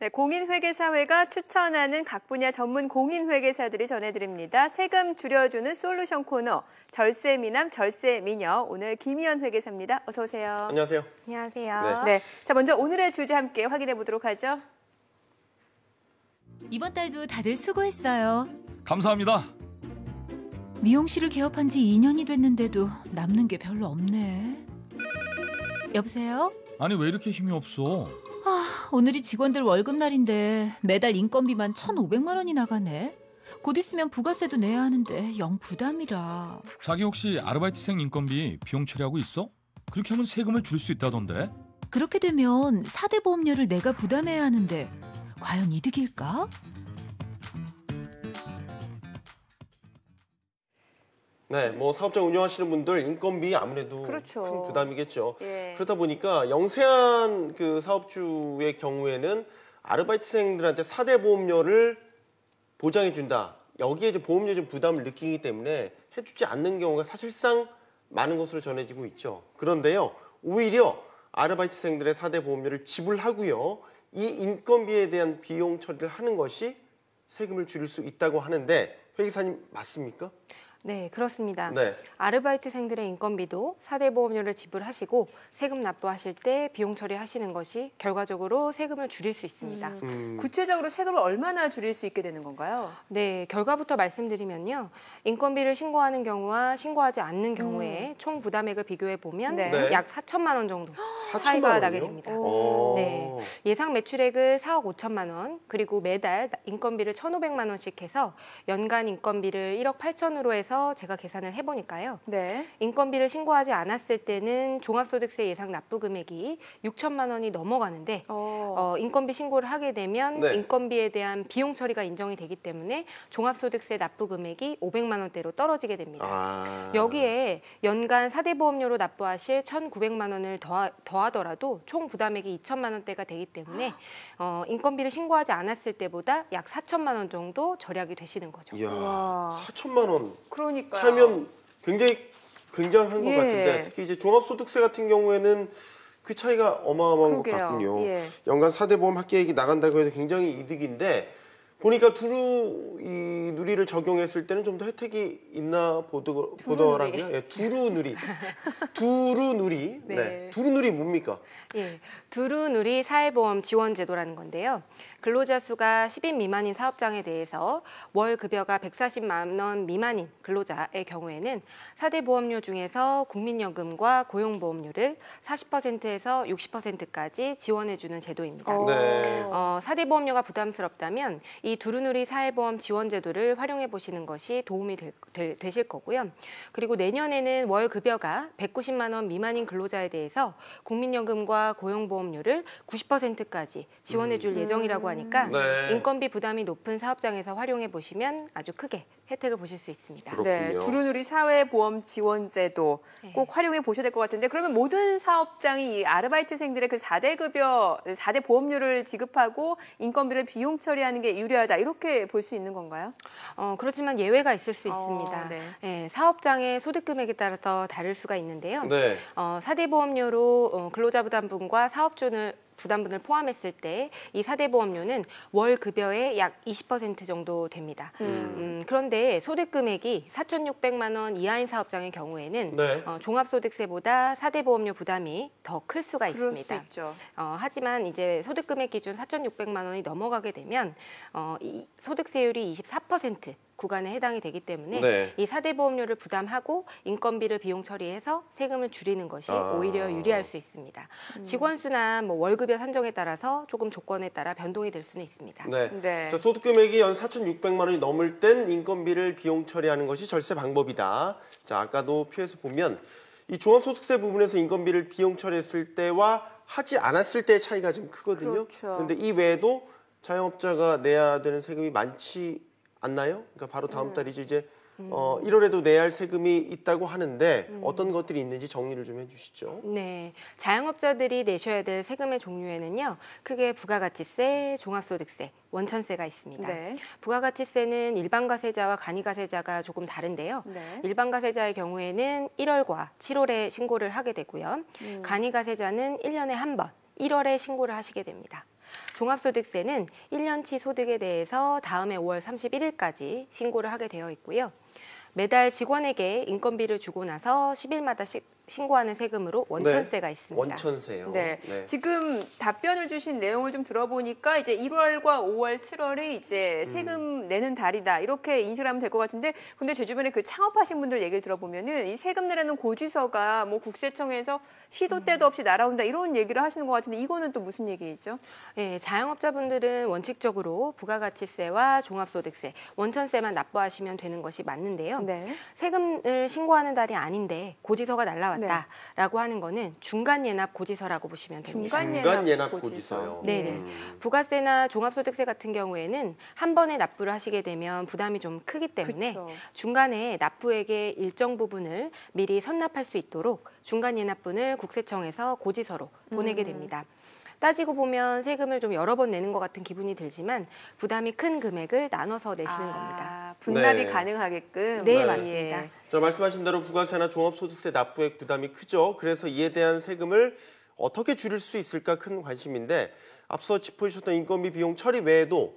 네, 공인회계사회가 추천하는 각 분야 전문 공인회계사들이 전해드립니다. 세금 줄여주는 솔루션 코너 절세 미남 절세 미녀 오늘 김희연 회계사입니다. 어서 오세요. 안녕하세요. 안녕하세요. 네, 자 먼저 오늘의 주제 함께 확인해 보도록 하죠. 이번 달도 다들 수고했어요. 감사합니다. 미용실을 개업한 지 2년이 됐는데도 남는 게 별로 없네. 여보세요? 아니 왜 이렇게 힘이 없어? 아, 오늘이 직원들 월급날인데 매달 인건비만 1,500만 원이 나가네. 곧 있으면 부가세도 내야 하는데 영 부담이라. 자기 혹시 아르바이트생 인건비 비용 처리하고 있어? 그렇게 하면 세금을 줄 수 있다던데. 그렇게 되면 4대 보험료를 내가 부담해야 하는데 과연 이득일까? 네, 뭐 사업자 운영하시는 분들 인건비 아무래도 그렇죠. 큰 부담이겠죠. 예. 그러다 보니까 영세한 그 사업주의 경우에는 아르바이트생들한테 사대 보험료를 보장해 준다. 여기에 이제 보험료 좀 부담을 느끼기 때문에 해주지 않는 경우가 사실상 많은 것으로 전해지고 있죠. 그런데요, 오히려 아르바이트생들의 사대 보험료를 지불하고요, 이 인건비에 대한 비용 처리를 하는 것이 세금을 줄일 수 있다고 하는데 회계사님 맞습니까? 네, 그렇습니다. 네. 아르바이트생들의 인건비도 4대 보험료를 지불하시고 세금 납부하실 때 비용 처리하시는 것이 결과적으로 세금을 줄일 수 있습니다. 음. 구체적으로 세금을 얼마나 줄일 수 있게 되는 건가요? 네, 결과부터 말씀드리면요. 인건비를 신고하는 경우와 신고하지 않는 경우에 총 부담액을 비교해 보면 네. 네. 약 4천만 원 정도 4천만 차이가 나게? 됩니다. 오. 네. 예상 매출액을 4억 5천만 원, 그리고 매달 인건비를 1,500만 원씩 해서 연간 인건비를 1억 8천으로 해서 제가 계산을 해보니까요. 네. 인건비를 신고하지 않았을 때는 종합소득세 예상 납부 금액이 6천만 원이 넘어가는데 어. 어, 인건비 신고를 하게 되면 네. 인건비에 대한 비용 처리가 인정이 되기 때문에 종합소득세 납부 금액이 500만 원대로 떨어지게 됩니다. 아. 여기에 연간 사대 보험료로 납부하실 1,900만 원을 더하, 더하 더라도 총 부담액이 2천만 원대가 되기 때문에 어, 인건비를 신고하지 않았을 때보다 약 4천만 원 정도 절약이 되시는 거죠. 이야, 우와. 4천만 원 그러니까요. 차면 굉장히 굉장한 것 예. 같은데 특히 이제 종합소득세 같은 경우에는 그 차이가 어마어마한 것 그러게요. 같군요. 예. 연간 4대 보험 합계액이 나간다고 해서 굉장히 이득인데 보니까 두루 이 누리를 적용했을 때는 좀 더 혜택이 있나 보더, 두루 보더라고요. 예, 두루 누리. 두루 누리. 네. 네. 두루 누리 뭡니까? 예, 두루 누리 사회보험 지원 제도라는 건데요. 근로자 수가 10인 미만인 사업장에 대해서 월 급여가 140만 원 미만인 근로자의 경우에는 4대 보험료 중에서 국민연금과 고용보험료를 40%에서 60%까지 지원해 주는 제도입니다. 어. 네. 어, 4대 보험료가 부담스럽다면 이 두루누리 사회보험 지원 제도를 활용해 보시는 것이 도움이 될- 될- 되실 거고요. 그리고 내년에는 월 급여가 190만 원 미만인 근로자에 대해서 국민연금과 고용보험료를 90%까지 지원해 줄 예정이라고 하니까 네. 인건비 부담이 높은 사업장에서 활용해 보시면 아주 크게 혜택을 보실 수 있습니다. 그렇- 네, 그렇군요. 두루누리 사회보험 지원 제도 네. 꼭 활용해 보셔야 될 것 같은데 그러면 모든 사업장이 이 아르바이트생들의 그 4대 급여, 4대 보험료를 지급하고 인건비를 비용 처리하는 게 유리 하다 이렇게 볼 수 있는 건가요? 어, 그렇지만 예외가 있을 수 어, 있습니다. 네. 예, 사업장의 소득 금액에 따라서 다를 수가 있는데요. 네. 어, 4대 보험료로 어, 근로자 부담분과 사업주는 부담분을 포함했을 때이 4대 보험료는 월 급여의 약 20% 정도 됩니다. 음, 그런데 소득 금액이 4,600만 원 이하인 사업장의 경우에는 네. 어, 종합소득세보다 4대 보험료 부담이 더 클 수가 있습니다. 어, 하지만 이제 소득 금액 기준 4,600만 원이 넘어가게 되면 어, 이 소득세율이 24% 구간에 해당이 되기 때문에 네. 이 4대 보험료를 부담하고 인건비를 비용 처리해서 세금을 줄이는 것이 아. 오히려 유리할 수 있습니다. 직원 수나 뭐 월급여 산정에 따라서 조금 조건에 따라 변동이 될 수는 있습니다. 네. 네. 자, 소득 금액이 연 4,600만 원이 넘을 땐 인건비를 비용 처리하는 것이 절세 방법이다. 자, 아까도 표에서 보면 이 종합소득세 부분에서 인건비를 비용 처리했을 때와 하지 않았을 때의 차이가 좀 크거든요. 그렇죠. 그런데 이 외에도 자영업자가 내야 되는 세금이 많지 않나요? 그러니까 바로 다음 음. 달이죠. 이제 어, 1월에도 내야 할 세금이 있다고 하는데 어떤 것들이 있는지 정리를 좀 해주시죠. 네, 자영업자들이 내셔야 될 세금의 종류에는요, 크게 부가가치세, 종합소득세, 원천세가 있습니다. 네. 부가가치세는 일반가세자와 간이가세자가 조금 다른데요. 네. 일반가세자의 경우에는 1월과 7월에 신고를 하게 되고요. 음. 간이가세자는 1년에 한 번, 1월에 신고를 하시게 됩니다. 종합소득세는 1년치 소득에 대해서 다음해 5월 31일까지 신고를 하게 되어 있고요. 매달 직원에게 인건비를 주고 나서 10일마다 시, 신고하는 세금으로 원천세가 있습니다. 원천세요. 네. 지금 답변을 주신 내용을 좀 들어보니까 이제 1월과 5월, 7월이 이제 세금 내는 달이다 이렇게 인식을 하면 될 것 같은데 근데 제 주변에 그 창업하신 분들 얘기를 들어보면은 이 세금 내라는 고지서가 뭐 국세청에서 시도 때도 없이 날아온다 이런 얘기를 하시는 것 같은데 이거는 또 무슨 얘기죠? 예, 자영업자분들은 원칙적으로 부가가치세와 종합소득세, 원천세만 납부하시면 되는 것이 맞는데요. 네. 세금을 신고하는 달이 아닌데 고지서가 날라 왔다라고 하는 거는 중간 예납 고지서라고 보시면 됩니다. 중간 예납 예납 고지서. 고지서요. 네네. 음. 부가세나 종합소득세 같은 경우에는 한 번에 납부를 하시게 되면 부담이 좀 크기 때문에 그쵸. 중간에 납부액의 일정 부분을 미리 선납할 수 있도록 중간 예납분을 국세청에서 고지서로 보내게 음. 됩니다. 따지고 보면 세금을 좀 여러 번 내는 것 같은 기분이 들지만 부담이 큰 금액을 나눠서 내시는 겁니다. 아, 분납이 네. 가능하게끔. 네, 네. 맞습니다. 자, 말씀하신 대로 부가세나 종합소득세 납부액 부담이 크죠. 그래서 이에 대한 세금을 어떻게 줄일 수 있을까 큰 관심인데 앞서 짚어주셨던 인건비 비용 처리 외에도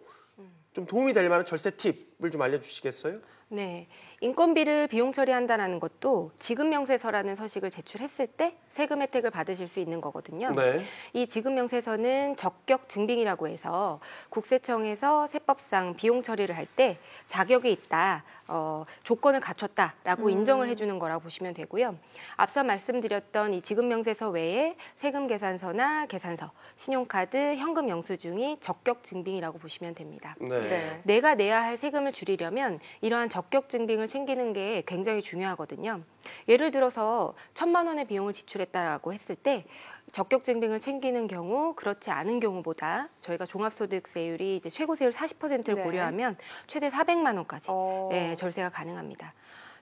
좀 도움이 될 만한 절세 팁을 좀 알려주시겠어요? 네. 인건비를 비용 처리한다는 것도 지급 명세서라는 서식을 제출했을 때 세금 혜택을 받으실 수 있는 거거든요. 네. 이 지급 명세서는 적격 증빙이라고 해서 국세청에서 세법상 비용 처리를 할 때 자격이 있다, 어, 조건을 갖췄다라고 인정을 해주는 거라고 보시면 되고요. 앞서 말씀드렸던 이 지급 명세서 외에 세금 계산서나 계산서, 신용카드, 현금 영수증이 적격 증빙이라고 보시면 됩니다. 네. 네. 내가 내야 할 세금을 줄이려면 이러한 적격 증빙을 챙기는 게 굉장히 중요하거든요. 예를 들어서 천만 원의 비용을 지출했다라고 했을 때 적격 증빙을 챙기는 경우 그렇지 않은 경우보다 저희가 종합소득세율이 이제 최고세율 40%를 네. 고려하면 최대 400만 원까지 어. 예, 절세가 가능합니다.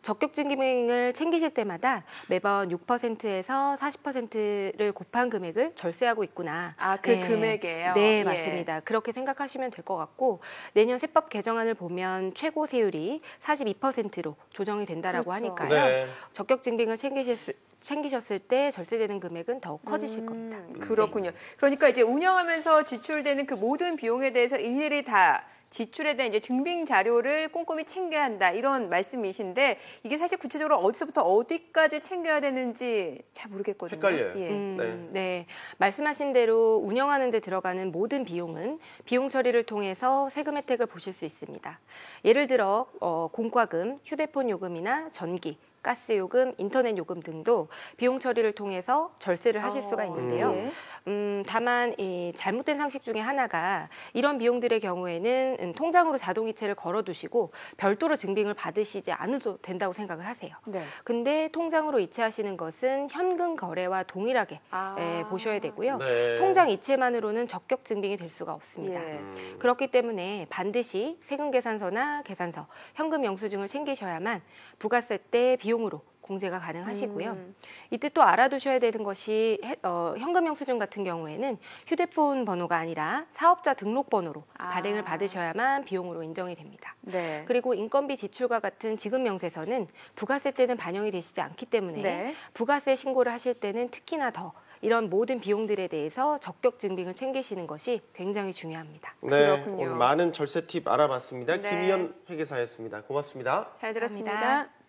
적격 증빙을 챙기실 때마다 매번 6%에서 40%를 곱한 금액을 절세하고 있구나. 아, 그 금액이에요? 네, 예. 맞습니다. 그렇게 생각하시면 될 것 같고 내년 세법 개정안을 보면 최고 세율이 42%로 조정이 된다라고 그렇죠. 하니까요. 네. 적격 증빙을 챙기실 수, 챙기셨을 때 절세되는 금액은 더욱 커지실 음, 겁니다. 그렇군요. 그러니까 이제 운영하면서 지출되는 그 모든 비용에 대해서 일일이 다 지출에 대한 이제 증빙 자료를 꼼꼼히 챙겨야 한다 이런 말씀이신데 이게 사실 구체적으로 어디서부터 어디까지 챙겨야 되는지 잘 모르겠거든요. 헷갈려요. 예. 음, 네. 네. 말씀하신 대로 운영하는 데 들어가는 모든 비용은 비용 처리를 통해서 세금 혜택을 보실 수 있습니다. 예를 들어 어, 공과금, 휴대폰 요금이나 전기, 가스 요금, 인터넷 요금 등도 비용 처리를 통해서 절세를 하실 수가 어, 있는데요. 예. 음, 다만 이 잘못된 상식 중에 하나가 이런 비용들의 경우에는 음, 통장으로 자동이체를 걸어두시고 별도로 증빙을 받으시지 않아도 된다고 생각을 하세요. 네. 근데 통장으로 이체하시는 것은 현금 거래와 동일하게 아. 예, 보셔야 되고요. 네. 통장 이체만으로는 적격 증빙이 될 수가 없습니다. 예. 음. 그렇기 때문에 반드시 세금 계산서나 계산서, 현금 영수증을 챙기셔야만 부가세 때 비용 으로 공제가 가능하시고요. 음. 이때 또 알아두셔야 되는 것이 해- 어, 현금 영수증 같은 경우에는 휴대폰 번호가 아니라 사업자 등록 번호로 아. 발행을 받으셔야만 비용으로 인정이 됩니다. 네. 그리고 인건비 지출과 같은 지급 명세서는 부가세 때는 반영이 되시지 않기 때문에 네. 부가세 신고를 하실 때는 특히나 더 이런 모든 비용들에 대해서 적격 증빙을 챙기시는 것이 굉장히 중요합니다. 네. 그렇군요. 오늘 많은 절세 팁 알아봤습니다. 네. 김희연 회계사였습니다. 고맙습니다. 잘 들었습니다. 감사합니다.